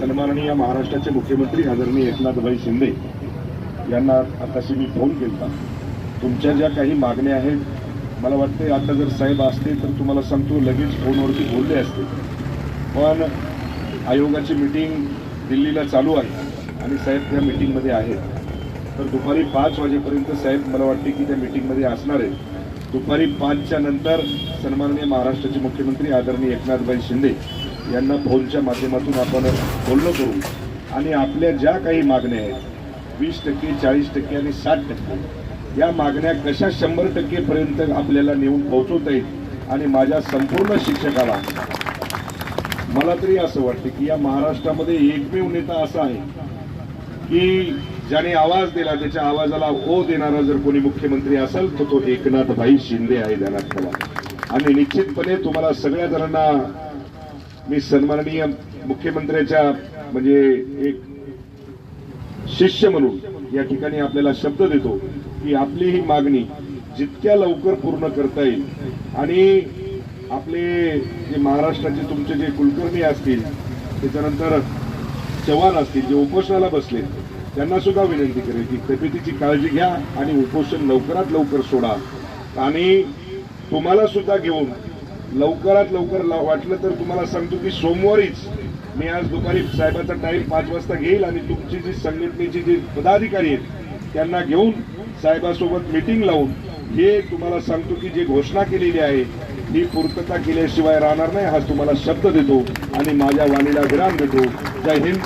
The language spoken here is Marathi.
सन्माननीय महाराष्ट्राचे मुख्यमंत्री आदरणीय एकनाथभाई शिंदे यांना आताशी मी फोन केला तुमच्या ज्या काही मागण्या आहेत मला वाटते आता जर साहेब असते तर तुम्हाला सांगतो लगेच फोनवरती बोलले असते. पण आयोगाची मीटिंग दिल्लीला चालू आहे आणि साहेब त्या मीटिंगमध्ये आहेत. तर दुपारी पाच वाजेपर्यंत साहेब मला वाटते की त्या मीटिंगमध्ये असणार आहेत. दुपारी पाचच्या नंतर सन्माननीय महाराष्ट्राचे मुख्यमंत्री आदरणीय एकनाथभाई शिंदे यांना फोनच्या माध्यमातून आपण बोलणं करू. आणि आपल्या ज्या काही मागण्या आहेत वीस टक्के चाळीस टक्के आणि साठ टक्के या मागण्या कशा शंभर टक्केपर्यंत आपल्याला नेऊन पोहोचवता येईल आणि माझ्या संपूर्ण शिक्षकाला मला तरी असं वाटतं की या महाराष्ट्रामध्ये एकमेव नेता असा आहे की ज्याने आवाज दिला त्याच्या आवाजाला ओ देणारा जर कोणी मुख्यमंत्री असेल तर तो एकनाथभाई शिंदे आहे ध्यानात ठेवा. आणि निश्चितपणे तुम्हाला सगळ्या जणांना मी सन्माननीय मुख्यमंत्र्याच्या म्हणजे एक शिष्य म्हणून या ठिकाणी आपल्याला शब्द देतो की आपली ही मागणी जितक्या लवकर पूर्ण करता येईल आणि आपले जे महाराष्ट्राचे तुमचे जे कुलकर्णी असतील त्याच्यानंतर चव्हाण असतील जे उपोषणाला बसले त्यांना सुद्धा विनंती करेल की तब्येतीची काळजी घ्या आणि उपोषण लवकरात लवकर सोडा. आणि तुम्हाला सुद्धा घेऊन लवकरात लवकर वाटलं तर तुम्हाला सांगतो की सोमवारीच मी आज दुपारी साहेबाचा टाईम पाच वाजता घेईल आणि तुमची जी संघटनेची जी पदाधिकारी आहेत त्यांना घेऊन साहेबासोबत मिटिंग लावून हे तुम्हाला सांगतो की जी घोषणा केलेली आहे ही पूर्तता केल्याशिवाय राहणार नाही हा तुम्हाला शब्द देतो आणि माझ्या वाणीला विराम देतो. जय हिंद.